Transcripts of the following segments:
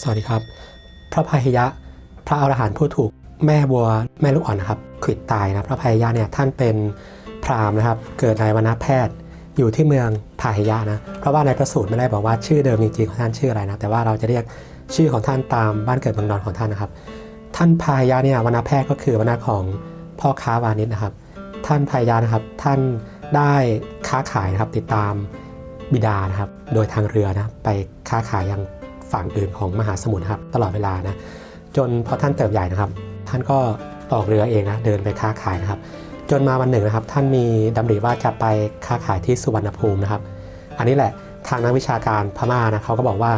สวัสดีครับ พระพาหิยะ พระอรหันต์ผู้ถูกแม่วัวแม่ลูกอ่อนนะครับขิดตายนะพระพาหิยะเนี่ยท่านเป็นพราหมณ์นะครับ เกิดในวรรณแพทย์อยู่ที่เมืองพาหิยะนะ เพราะว่าในพระสูตรไม่ได้บอกว่าชื่อเดิมจริงๆของท่านชื่ออะไรนะ แต่ว่าเราจะเรียกชื่อของท่านตามบ้านเกิดเมืองนอนของท่านนะครับ ท่านพาหิยะเนี่ยวรรณแพทย์ก็คือวรรณะของพ่อค้าวานิชนะครับ ท่านพาหิยะนะครับ ท่านได้ค้าขายนะครับติดตามบิดานะครับ โดยทางเรือนะไปค้าขายยัง ฝั่งอื่นของมหาสมุทรครับตลอดเวลานะจนพอท่านเติบใหญ่นะครับ ท่านก็ออกเรือเองนะเดินไปค้าขายนะครับ จนมาวันหนึ่งนะครับ ท่านมีดำริว่าจะไปค้าขายที่สุวรรณภูมินะครับ อันนี้แหละทางนักวิชาการพม่านะเขาก็บอกว่า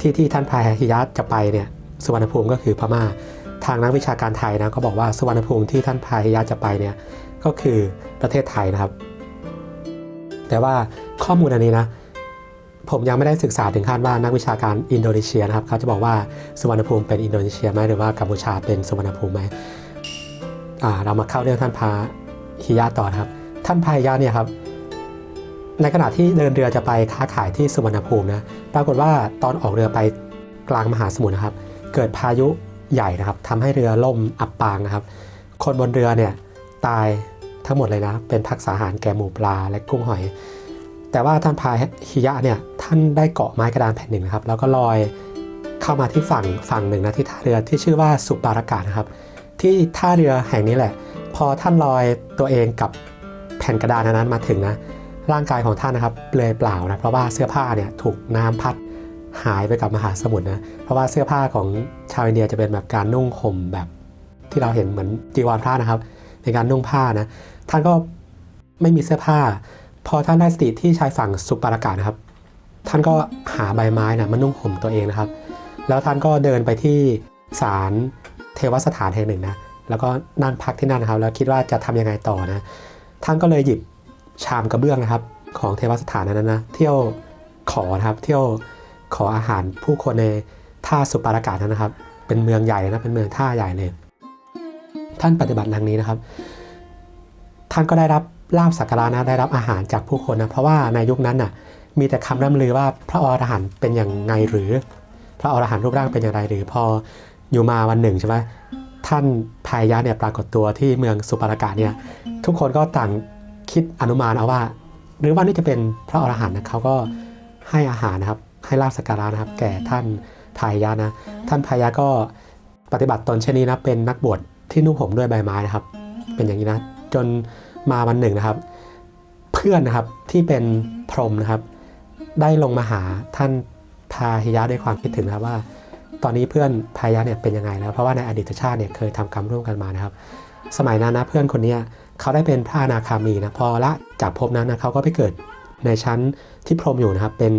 ที่ที่ท่านพายฮิยะจะไปเนี่ยสุวรรณภูมิก็คือพม่า ทางนักวิชาการไทยนะก็บอกว่าสุวรรณภูมิที่ท่านพายฮิยะจะไปเนี่ยก็คือประเทศไทยนะครับ แต่ว่าข้อมูลอันนี้นะ ผมยังไม่ได้ศึกษาถึงขั้นว่านักวิชาการอินโดนีเซียนะครับเขาจะบอกว่าสุวรรณภูมิเป็นอินโดนีเซียไหมหรือว่ากัมพูชาเป็นสุวรรณภูมิไหมอ่าเรามาเข้าเรื่องท่านพาฮิยะต่อครับ ท่านพาฮิยะเนี่ยครับในขณะที่เดินเรือจะไปค้าขายที่สุวรรณภูมินะปรากฏว่าตอนออกเรือไปกลางมหาสมุทรนะครับ เกิดพายุใหญ่นะครับทำให้เรือล่มอับปางนะครับ คนบนเรือเนี่ยตายทั้งหมดเลยนะ เป็นพักษาหารแก่หมูปลาและกุ้งหอย แต่ว่าท่านพาฮิยะเนี่ยท่านได้เกาะไม้กระดานแผ่นหนึ่งนะครับ แล้วก็ลอยเข้ามาที่ฝั่งฝั่งหนึ่งนะที่ท่าเรือที่ชื่อว่าสุปารากานะครับ ที่ท่าเรือแห่งนี้แหละ พอท่านลอยตัวเองกับแผ่นกระดานนั้นมาถึงนะร่างกายของท่านนะครับเปลือยเปล่านะเพราะว่าเสื้อผ้าเนี่ยถูกน้ำพัดหายไปกับมหาสมุทรนะเพราะว่าเสื้อผ้าของชาวอินเดียจะเป็นแบบการนุ่งห่มแบบที่เราเห็นเหมือนจีวรพระนะครับ ในการนุ่งผ้านะท่านก็ไม่มีเสื้อผ้า พอท่านได้สติที่ชายฝั่งสุปารากาศนะครับ ท่านก็หาใบไม้นะมานุ่งห่มตัวเองนะครับ แล้วท่านก็เดินไปที่ศาลเทวสถานแห่งหนึ่งนะแล้วก็นั่งพักที่นั่นนะครับ แล้วคิดว่าจะทำยังไงต่อนะท่านก็เลยหยิบชามกระเบื้องนะครับ ของเทวสถานนั้นนะเที่ยวขอนะครับ เที่ยวขออาหารผู้คนในท่าสุปารากาศนั้นนะครับ เป็นเมืองใหญ่นะเป็นเมืองท่าใหญ่เลย ท่านปฏิบัติดังนี้นะครับ ท่านก็ได้รับ ลาบสักการะนะได้รับอาหารจากผู้คนนะเพราะว่าในยุคนั้นน่ะมีแต่คำร่ำลือว่าพระอรหันต์เป็นอย่างไงหรือ พระอรหันต์รูปร่างเป็นอย่างไรหรือพออยู่มาวันหนึ่งใช่ไหมท่านพายะเนี่ยปรากฏตัวที่เมืองสุปารากาเนี่ยทุกคนก็ต่างคิดอนุมานเอาว่า หรือว่านี่จะเป็นพระอรหันต์นะเขาก็ให้อาหารนะครับให้ลาบสักการะนะครับ แก่ท่านพายะนะท่านพายะก็ปฏิบัติตนเช่นนี้นะเป็นนักบวชที่นุ่งห่มด้วยใบไม้นะครับ เป็นอย่างนี้นะจน มาวันหนึ่งนะครับ เพื่อนนะครับที่เป็นพรหมนะครับ ได้ลงมาหาท่านพาหิยะด้วยความคิดถึงนะครับว่า ตอนนี้เพื่อนพาหิยะเนี่ยเป็นยังไงแล้วเพราะว่าในอดีตชาติเนี่ยเคยทำกรรมร่วมกันมานะครับ สมัยนั้นนะเพื่อนคนนี้เขาได้เป็นพระอนาคามีนะพอละจากภพนั้นนะเขาก็ไปเกิดในชั้นที่พรหมอยู่นะครับ เป็น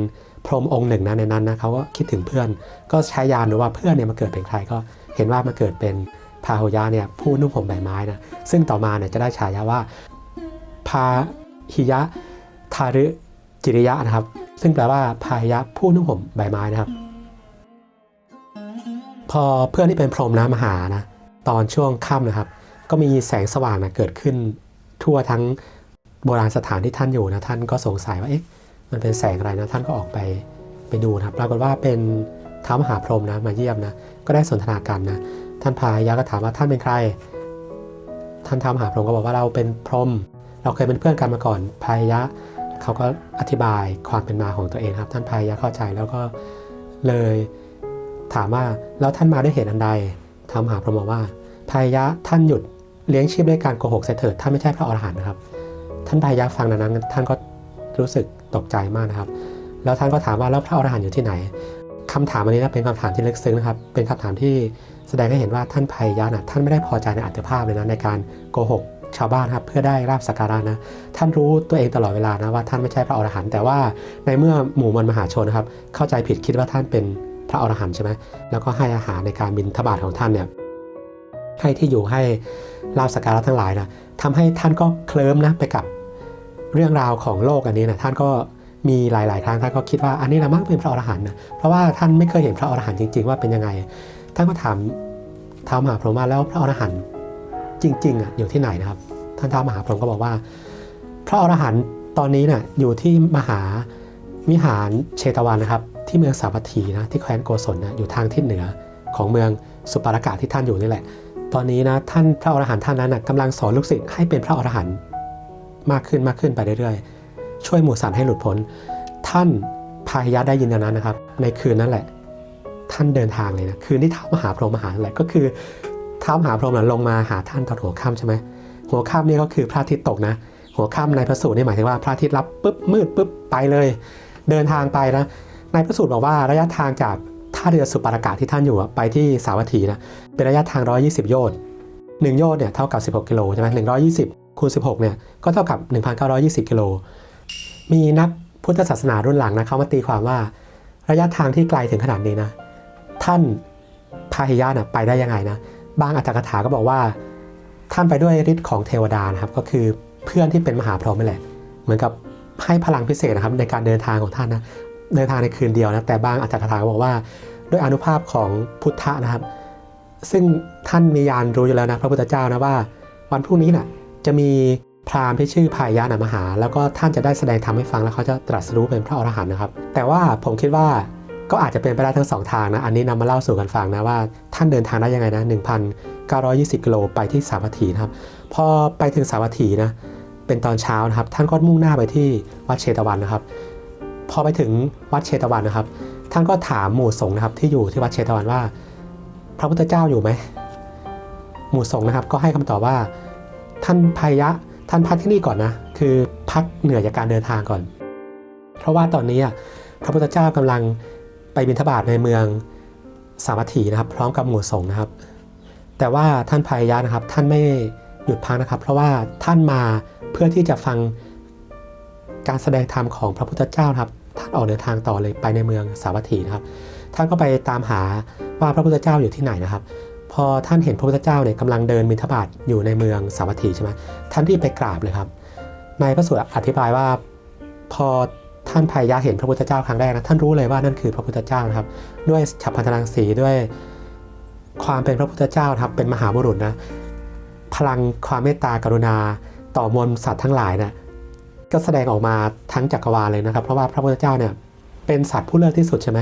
พรหมองค์หนึ่งนะในนั้นนะเขาก็คิดถึงเพื่อน ก็ใช้ยานดูว่าเพื่อนเนี่ยมาเกิดเป็นใครก็เห็นว่ามาเกิดเป็นพาหุยะเนี่ยผู้นุ่งห่มใบไม้นะซึ่งต่อมาเนี่ยจะได้ฉายาว่า พาหิยะทารุจิริยะนะครับ ซึ่งแปลว่าพาหิยะผู้นุ่งห่มใบไม้นะครับ พอเพื่อนที่เป็นพรหมนะมาหานะตอนช่วงค่ำนะครับ ก็มีแสงสว่างนะเกิดขึ้น ทั่วทั้งโบราณสถานที่ท่านอยู่นะท่านก็สงสัยว่าเอ๊ะมันเป็นแสงอะไรนะท่านก็ออกไปไปดูนะครับปรากฏว่าเป็นท้าวมหาพรหมนะมาเยี่ยมนะก็ได้สนทนากันนะท่านพาหิยะก็ถามว่าท่านเป็นใคร ท่านท้าวมหาพรหมก็บอกว่าเราเป็นพรหม เราเคยเป็นเพื่อนกันมาก่อนพายยะเขาก็อธิบายความเป็นมาของตัวเองครับ ท่านพายยะเข้าใจแล้วก็เลยถามว่าแล้วท่านมาด้วยเหตุอันใดทำหาพระบอกว่าพายยะท่านหยุดเลี้ยงชีพด้วยการโกหกเสถิดท่านไม่ใช่พระอรหันต์นะครับ ท่านพายยะฟังดังนั้นท่านก็รู้สึกตกใจมากนะครับ แล้วท่านก็ถามว่าแล้วพระอรหันต์อยู่ที่ไหนคำถามอันนี้นะเป็นคำถามที่ลึกซึ้งนะครับ เป็นคำถามที่แสดงให้เห็นว่าท่านพายยะนะท่านไม่ได้พอใจในอัตภาพเลยนะในการโกหก ชาวบ้านครับเพื่อได้ราบสักการะนะท่านรู้ตัวเองตลอดเวลานะว่าท่านไม่ใช่พระอรหันต์แต่ว่าในเมื่อหมู่มวลมหาชนนะครับเข้าใจผิดคิดว่าท่านเป็นพระอรหันต์ใช่ไหมแล้วก็ให้อาหารในการบินทบาทของท่านเนี่ยให้ที่อยู่ให้ราบสักการะทั้งหลายนะทำให้ท่านก็เคลิ้มนะไปกับเรื่องราวของโลกอันนี้นะท่านก็มีหลาย ๆ ครั้งท่านก็คิดว่าอันนี้ละมั้งเป็นพระอรหันต์นะเพราะว่าท่านไม่เคยเห็นพระอรหันต์จริง ๆ ว่าเป็นยังไง ท่านก็ถามท้าวมหาพรหมว่าแล้วพระอรหันต์ จริงๆอะอยู่ที่ไหนนะครับ ท่านท้าวมหาพรหมก็บอกว่า พระอรหันต์ตอนนี้เนี่ยอยู่ที่มหาวิหารเชตวันนะครับ ที่เมืองสาวัตถีนะที่แคว้นโกศลนะอยู่ทางทิศเหนือของเมืองสุปารากาที่ท่านอยู่นี่แหละ ตอนนี้นะท่านพระอรหันต์ท่านนั้นนะกำลังสอนลูกศิษย์ให้เป็นพระอรหันต์มากขึ้นมากขึ้นไปเรื่อยๆ ช่วยหมู่สัตว์ให้หลุดพ้น ท่านพาหิยะได้ยินอย่างนั้นนะครับ ในคืนนั้นแหละ ท่านเดินทางเลยนะคืนที่ท้าวมหาพรหมมาหานั่นแหละก็คือ ท้าวมหาพรหมนลงมาหาท่านตอนหัวค่ำใช่ไหมหัวค่ำนี่ก็คือพระอาทิตย์ตกนะ หัวค่ำในพระสูตรนี่หมายถึงว่าพระอาทิตย์รับปุ๊บมืดปุ๊บไปเลย เดินทางไปนะในพระสูตรบอกว่าระยะทางจากท่าเรือสุปารากาศที่ท่านอยู่ไปที่สาวัตถีนะเป็นระยะทาง 120 โยชน์หนึ่งโยชน์เนี่ยเท่ากับ 16 กิโลใช่ไหม120คูณ16เนี่ยก็เท่ากับ 1,920 กิโล มีนักพุทธศาสนารุ่นหลังนะเขามาตีความว่าระยะทางที่ไกลถึงขนาดนี้นะ ท่านพาหิยะนะไปได้ยังไงนะ บางอัตถกถาก็บอกว่า ท่านไปด้วยฤทธิ์ของเทวดานะครับ ก็คือเพื่อนที่เป็นมหาพรหมนี่แหละ เหมือนกับให้พลังพิเศษนะครับในการเดินทางของท่านนะเดินทางในคืนเดียวนะแต่บางอัตถกถาก็บอกว่า ด้วยอนุภาพของพุทธะนะครับ ซึ่งท่านมียานรู้อยู่แล้วนะพระพุทธเจ้านะว่า วันพรุ่งนี้น่ะจะมีพราหมณ์ที่ชื่อพายะนะมหา แล้วก็ท่านจะได้แสดงธรรมให้ฟังแล้วเขาจะตรัสรู้เป็นพระอรหันต์นะครับ แต่ว่าผมคิดว่า ก็อาจจะเป็นไปได้ทั้งสองทางนะ อันนี้นำมาเล่าสู่กันฟังนะว่าท่านเดินทางได้ยังไงนะ1,920 กิโลไปที่สาวัตถีนะครับ พอไปถึงสาวัตถีนะ เป็นตอนเช้านะครับ ท่านก็มุ่งหน้าไปที่วัดเชตวันนะครับ พอไปถึงวัดเชตวันนะครับ ท่านก็ถามหมู่สงฆ์นะครับที่อยู่ที่วัดเชตวันว่า พระพุทธเจ้าอยู่ไหม หมู่สงฆ์นะครับก็ให้คำตอบว่า ท่านพายะท่านพักที่นี่ก่อนนะ คือพักเหนื่อยจากการเดินทางก่อน เพราะว่าตอนนี้อะพระพุทธเจ้ากำลัง ไปบิณฑบาตในเมืองสาวัตถีนะครับ พร้อมกับหมู่สงฆ์นะครับ แต่ว่าท่านพายะนะครับ ท่านไม่หยุดพักนะครับ เพราะว่าท่านมาเพื่อที่จะฟังการแสดงธรรมของพระพุทธเจ้านะครับ ท่านออกเดินทางต่อเลยไปในเมืองสาวัตถีนะครับ ท่านก็ไปตามหาว่าพระพุทธเจ้าอยู่ที่ไหนนะครับ พอท่านเห็นพระพุทธเจ้าเนี่ยกำลังเดินมิถบาทอยู่ในเมืองสาวัตถีใช่ไหมท่านรีบไปกราบเลยครับ ในพระสูตรอธิบายว่าพอ ท่านพายะเห็นพระพุทธเจ้าครั้งแรกนะท่านรู้เลยว่านั่นคือพระพุทธเจ้านะครับ ด้วยฉับพันธรังสีด้วยความเป็นพระพุทธเจ้าครับเป็นมหาบุรุษนะพลังความเมตตากรุณาต่อมวลสัตว์ทั้งหลายนะก็แสดงออกมาทั้งจักรวาลเลยนะครับ เพราะว่าพระพุทธเจ้าเนี่ยเป็นสัตว์ผู้เลิศที่สุดใช่ไหม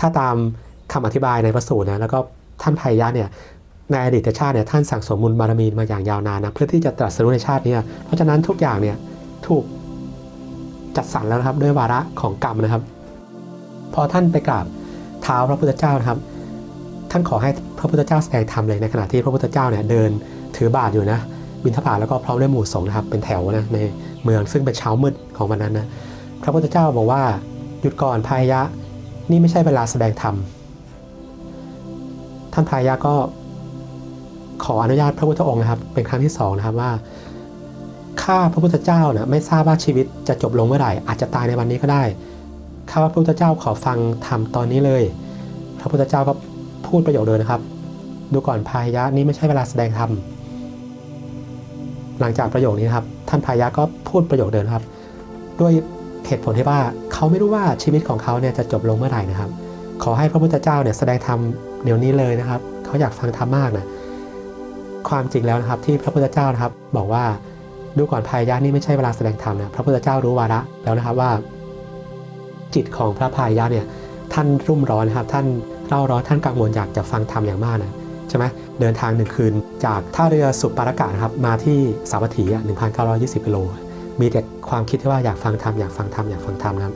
ถ้าตามคำอธิบายในพระสูตรนะแล้วก็ท่านพายะเนี่ยในอดีตชาติเนี่ยท่านสั่งสมบุญบารมีมาอย่างยาวนานนะเพื่อที่จะตรัสรู้ในชาตินี้เพราะฉะนั้นทุกอย่างเนี่ยถูก จัดสรรแล้วนะครับด้วยวาระของกรรมนะครับ พอท่านไปกราบเท้าพระพุทธเจ้านะครับ ท่านขอให้พระพุทธเจ้าแสดงธรรมเลยในขณะที่พระพุทธเจ้าเนี่ยเดินถือบาทอยู่นะบิณฑบาตแล้วก็พร้อมด้วยหมู่สงฆ์นะครับเป็นแถวนะในเมืองซึ่งเป็นเช้ามืดของวันนั้นนะพระพุทธเจ้าบอกว่าหยุดก่อนพายะนี่ไม่ใช่เวลาแสดงธรรมท่านพายะก็ขออนุญาตพระพุทธองค์นะครับ เป็นครั้งที่สองนะครับว่า ข้าพระพุทธเจ้านะไม่ทราบว่าชีวิตจะจบลงเมื่อไหร่ อาจจะตายในวันนี้ก็ได้ ข้าพระพุทธเจ้าขอฟังธรรมตอนนี้เลย พระพุทธเจ้าก็พูดประโยคเดิมนะครับ ดูก่อนพายะนี่ไม่ใช่เวลาแสดงธรรมหลังจากประโยคนี้นครับท่านพายะก็พูดประโยคเดิมนครับ ด้วยเหตุผลที่ว่าเขาไม่รู้ว่าชีวิตของเขาเนี่ยจะจบลงเมื่อไหร่นะครับ ขอให้พระพุทธเจ้าเนี่ยแสดงธรรมเดี๋ยวนี้เลยนะครับ เขาอยากฟังธรรมมากนะความจริงแล้วนะครับที่พระพุทธเจ้านะครับบอกว่า ดูก่อนพายะนี่ไม่ใช่เวลาแสดงธรรมนะพระพุทธเจ้ารู้วาระแล้วนะครับว่า จิตของพระพายะเนี่ยท่านรุ่มร้อนนะครับท่านเร่าร้อนท่านกังวลอยากจะฟังธรรมอย่างมากนะใช่ไหมเดินทางหนึ่งคืน จากท่าเรือสุปารากาศนะครับมาที่สาวัตถีอะ1,920กิโลมีแต่ความคิดที่ว่าอยากฟังธรรมอยากฟังธรรมอยากฟังธรรมนะครับ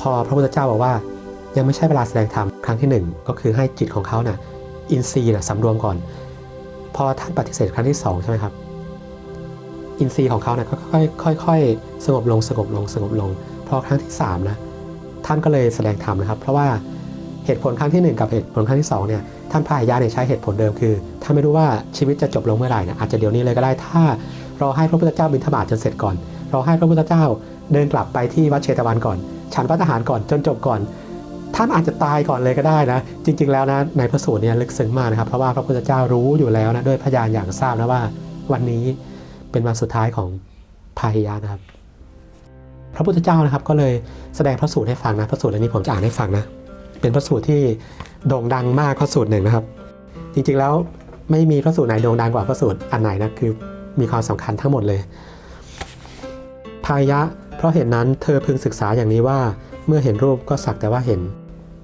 พอพระพุทธเจ้าบอกว่ายังไม่ใช่เวลาแสดงธรรมครั้งที่หนึ่งก็คือให้จิตของเขาน่ะอินทรีย์น่ะสำรวมก่อน พอท่านปฏิเสธครั้งที่สองใช่ไหมครับ อินทรีย์ของเขาเนี่ยก็ค่อยๆค่อยสงบลงสงบลงสงบลง พอครั้งที่3นะท่านก็เลยแสดงธรรมนะครับ เพราะว่าเหตุผลครั้งที่ 1 กับเหตุผลครั้งที่2เนี่ยท่านพายะเนี่ยใช้เหตุผลเดิมคือท่านไม่รู้ว่าชีวิตจะจบลงเมื่อไหร่นะอาจจะเดี๋ยวนี้เลยก็ได้ถ้ารอให้พระพุทธเจ้าบิณฑบาตจนเสร็จก่อนรอให้พระพุทธเจ้าเดินกลับไปที่วัดเชตวันก่อน ฉันพระทหารก่อนจนจบก่อน ท่านอาจจะตายก่อนเลยก็ได้นะ จริง ๆ แล้วนะในพระสูตรเนี่ยลึกซึ้งมากนะครับเพราะว่าพระพุทธเจ้ารู้อยู่แล้วนะด้วยพยานอย่างทราบนะว่าวันนี้ เป็นวันสุดท้ายของพาหิยะนะครับ พระพุทธเจ้านะครับก็เลยแสดงพระสูตรให้ฟังนะพระสูตรอันนี้ผมจะอ่านให้ฟังนะเป็นพระสูตรที่โด่งดังมากพระสูตรหนึ่งนะครับ จริงๆแล้วไม่มีพระสูตรไหนโด่งดังกว่าพระสูตรอันไหนนะคือมีความสำคัญทั้งหมดเลยพายะ เพราะเหตุนั้นเธอพึงศึกษาอย่างนี้ว่า เมื่อเห็นรูปก็สักแต่ว่าเห็น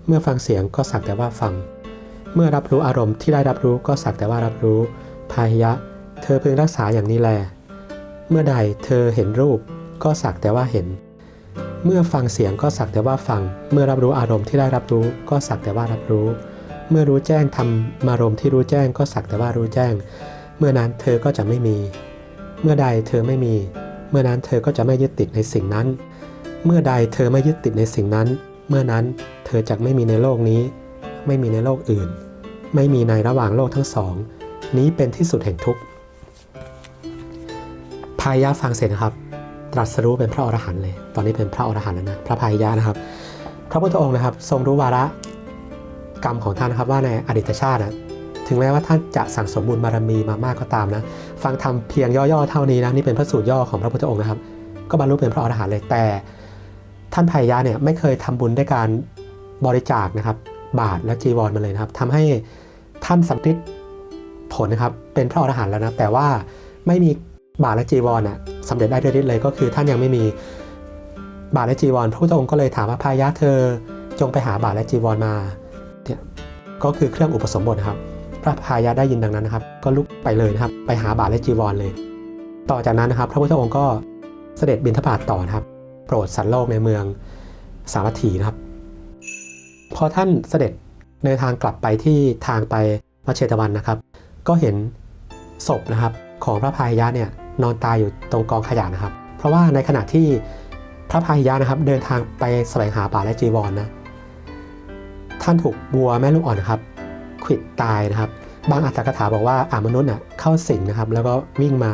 เมื่อฟังเสียงก็สักแต่ว่าฟัง เมื่อรับรู้อารมณ์ที่ได้รับรู้ก็สักแต่ว่ารับรู้พายะ เธอพึงรักษาอย่างนี้แล เมื่อใดเธอเห็นรูปก็สักแต่ว่าเห็น เมื่อฟังเสียงก็สักแต่ว่าฟัง เมื่อรับรู้อารมณ์ที่ได้รับรู้ ก็สักแต่ว่ารับรู้ เมื่อรู้แจ้งทำมารมณ์ที่รู้แจ้งก็สักแต่ว่ารู้แจ้ง เมื่อนั้นเธอก็จะไม่มี เมื่อใดเธอไม่มี เมื่อนั้นเธอก็จะไม่ยึดติดในสิ่งนั้น เมื่อใดเธอไม่ยึดติดในสิ่งนั้น เมื่อนั้นเธอจะไม่มีในโลกนี้ ไม่มีในโลกอื่น ไม่มีในระหว่างโลกทั้งสอง นี้เป็นที่สุดแห่งทุกข์ พายะฟังเสร็จนะครับ ตรัสรู้เป็นพระอรหันต์เลย ตอนนี้เป็นพระอรหันต์แล้วนะ พระพายะนะครับ พระพุทธองค์นะครับ ทรงรู้วาระกรรมของท่านนะครับว่าในอดีตชาตินะถึงแม้ว่าท่านจะสั่งสมบุญบารมีมามากก็ตามนะ ฟังธรรมเพียงย่อๆเท่านี้นะนี่เป็นพระสูตรย่อของพระพุทธองค์นะครับ ก็บรรลุเป็นพระอรหันต์เลยแต่ ท่านพายะเนี่ยไม่เคยทำบุญด้วยการบริจาคนะครับ บาทและจีวรมาเลยนะครับทำให้ท่านสำเร็จผลนะครับเป็นพระอรหันต์แล้วนะแต่ว่าไม่มี บาทและจีวรน่ะสำเร็จได้ด้วยฤทธิ์เลยก็คือท่านยังไม่มีบาทและจีวรพระพุทธองค์ก็เลยถามว่าพายะเธอจงไปหาบาทและจีวรมาเนี่ยก็คือเครื่องอุปสมบทนะครับ พระพายะได้ยินดังนั้นนะครับ ก็ลุกไปเลยนะครับ ไปหาบาทและจีวรเลย ต่อจากนั้นนะครับ พระพุทธองค์ก็เสด็จบิณฑบาตต่อนะครับ โปรดสัตว์โลกในเมืองสาวัตถีนะครับ พอท่านเสด็จเดินทางกลับไปที่ทางไปวัดเชตวันนะครับ ก็เห็นศพนะครับของพระพายะเนี่ย นอนตายอยู่ตรงกองขยะนะครับ เพราะว่าในขณะที่พระพายะนะครับ เดินทางไปแสวงหาบาและจีวรนนะท่านถูกวัวแม่ลูกอ่อนนะครับขวิดตายนะครับ บางอัตถกถาบอกว่าอามนุษย์น่ะเข้าสิงนะครับ แล้วก็วิ่งมา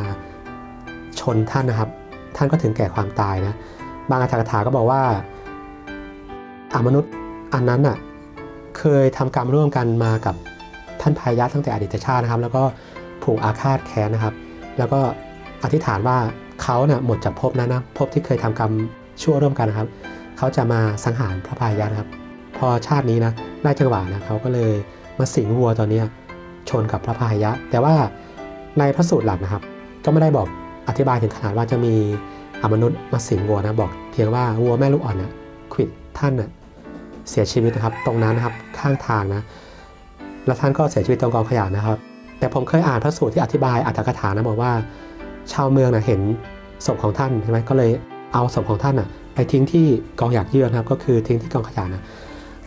ชนท่านนะครับ ท่านก็ถึงแก่ความตายนะบางอัตถกถาก็บอกว่าอามนุษย์อันนั้นน่ะเคยทำกรรมร่วมกันมากับท่านพายะตั้งแต่อดีตชาตินะครับ แล้วก็ผูกอาฆาตแค้นนะครับ แล้วก็ อธิษฐานว่าเขาเน่ะหมดจากภพนั้นนะภพที่เคยทำกรรมชั่วร่วมกันนะครับ เขาจะมาสังหารพระพายะนะครับ พอชาตินี้นะได้จังหวะนะเขาก็เลยมาสิงวัวตอนนี้ชนกับพระพายะ แต่ว่าในพระสูตรหลักนะครับ ก็ไม่ได้บอกอธิบายถึงขนาดว่าจะมีอมนุษย์มาสิงวัวนะบอก เพียงว่าวัวแม่ลูกอ่อนนะขวิดท่านน่ะเสียชีวิตนะครับ ตรงนั้นนะครับข้างทางนะแล้วท่านก็เสียชีวิตตรงกองขยะนะครับ แต่ผมเคยอ่านพระสูตรที่อธิบายอัตถกถานะบอกว่า ชาวเมืองนะเห็นศพของท่านใช่ไหมก็เลยเอาศพของท่านน่ะไปทิ้งที่กองหยากเยื่อนะครับ ก็คือทิ้งที่กองขยะนะ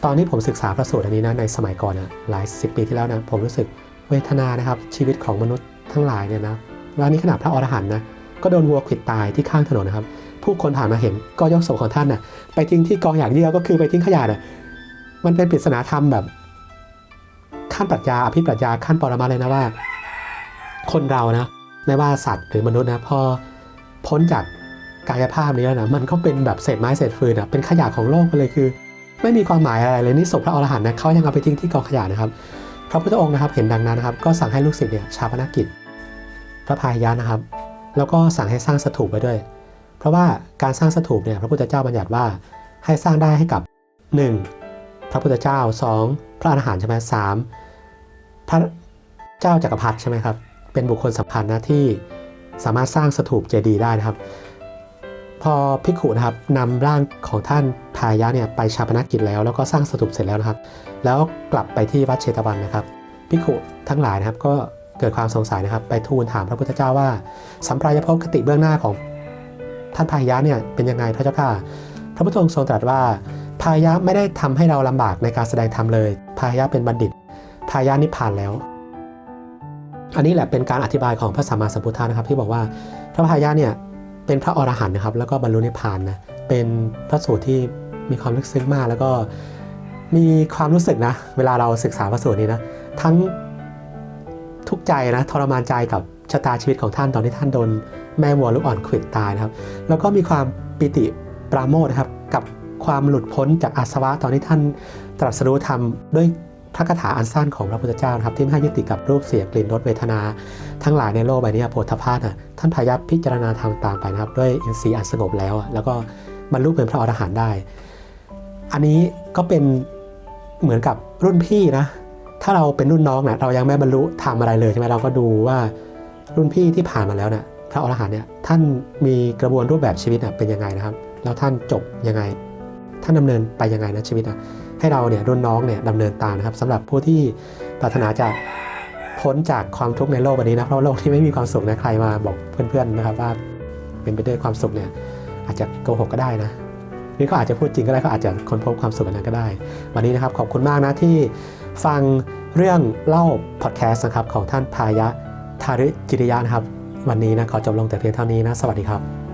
ตอนนี้ผมศึกษาพระสูตรอันนี้นะในสมัยก่อนนะหลายสิบปีที่แล้วนะผมรู้สึกเวทนานะครับ ชีวิตของมนุษย์ทั้งหลายเนี่ยนะแล้วนี่ขนาดพระอรหันต์นะก็โดนวัวขิดตายที่ข้างถนนนะครับ ผู้คนผ่านมาเห็นก็ยกศพของท่านน่ะไปทิ้งที่กองหยากเยื่อก็คือไปทิ้งขยะน่ะมันเป็นปริศนาธรรมแบบ ขั้นปรัชญาอภิปรัชญาขั้นปรมาเลยนะว่า คนเรานะ ไม่ว่าสัตว์หรือมนุษย์นะพอพ้นจากกายภาพนี้แล้วนะมันก็เป็นแบบเศษไม้เศษฟืนอะเป็นขยะของโลกไปเลยคือ ไม่มีความหมายอะไรเลยนี่ศพพระอรหันต์นะเขายังเอาไปทิ้งที่กองขยะนะครับพระพุทธองค์นะครับเห็นดังนั้นนะครับ ก็สั่งให้ลูกศิษย์เนี่ยชาปนกิจ พระพายะนะครับ แล้วก็สั่งให้สร้างสถูปไว้ด้วย เพราะว่าการสร้างสถูปเนี่ยพระพุทธเจ้าบัญญัติว่าให้สร้างได้ให้กับ 1. พระพุทธเจ้า 2. พระอรหันต์ใช่ไหมสามพระเจ้าจักรพรรดิใช่ไหมครับ เป็นบุคคลสำคัญนะที่สามารถสร้างสถูปเจดีย์ได้นะครับ พอภิกขุนะครับนำร่างของท่านพายะเนี่ยไปชาปนกิจแล้ว แล้วก็สร้างสถูปเสร็จแล้วนะครับ แล้วกลับไปที่วัดเชตวันนะครับภิกขุทั้งหลายนะครับก็เกิดความสงสัยนะครับ ไปทูลถามพระพุทธเจ้าว่าสัมปรายภพคติเบื้องหน้าของท่านพายะเนี่ยเป็นยังไงพระเจ้าค่ะ พระพุทธองค์ทรงตรัสว่าพายะไม่ได้ทำให้เราลำบากในการแสดงธรรมเลยพายะเป็นบัณฑิตพายะนิพพานแล้ว อันนี้แหละเป็นการอธิบายของพระสัมมาสัมพุทธานะครับที่บอกว่าพระพายะเนี่ยเป็นพระอรหันต์นะครับแล้วก็บรรลุนิพพานนะเป็นพระสูตรที่มีความลึกซึ้งมาก แล้วก็มีความรู้สึกนะ เวลาเราศึกษาพระสูตรนี้นะทั้งทุกใจนะทรมานใจกับชะตาชีวิตของท่านตอนที่ท่านโดนแม่วัวลูกอ่อนขวิดตายนะครับ แล้วก็มีความปิติปราโมทนะครับกับความหลุดพ้นจากอาสวะตอนที่ท่านตรัสรู้ธรรมด้วย พระคาถาอันสั้นของพระพุทธเจ้านะครับที่ไม่ให้ยึดติดกับรูปเสียงกลิ่นรสเวทนา ทั้งหลายในโลกใบนี้โพธพาสน่ะท่านพายัพพิจารณาทางต่ามไปนะครับ ด้วยอินทรีย์อันสงบแล้วอะแล้วก็บรรลุเป็นพระอรหันต์ได้ อันนี้ก็เป็นเหมือนกับรุ่นพี่นะ ถ้าเราเป็นรุ่นน้องเนี่ยเรายังไม่บรรลุทำอะไรเลยใช่ไหมเราก็ดูว่ารุ่นพี่ที่ผ่านมาแล้วเนี่ยพระอรหันต์เนี่ยท่านมีกระบวนรูปแบบชีวิตน่ะเป็นยังไงนะครับ แล้วท่านจบยังไง ท่านดำเนินไปยังไงนะชีวิตอะ ให้เราเนี่ยรุ่นน้องเนี่ยดำเนินตามนะครับสำหรับผู้ที่ปรารถนาจะพ้นจากความทุกข์ในโลกวันนี้นะเพราะโลกที่ไม่มีความสุขนะใครมาบอกเพื่อนๆนะครับว่าเป็นไปด้วยความสุขเนี่ยอาจจะโกหกก็ได้นะหรือเขาอาจจะพูดจริงก็ได้เขาอาจจะค้นพบความสุขอันนั้นก็ได้ วันนี้นะครับขอบคุณมากนะที่ฟังเรื่องเล่าพอดแคสต์นะครับของท่านพายะทาริจิริยะนะครับ วันนี้นะขอจบลงแต่เพียงเท่านี้นะ สวัสดีครับ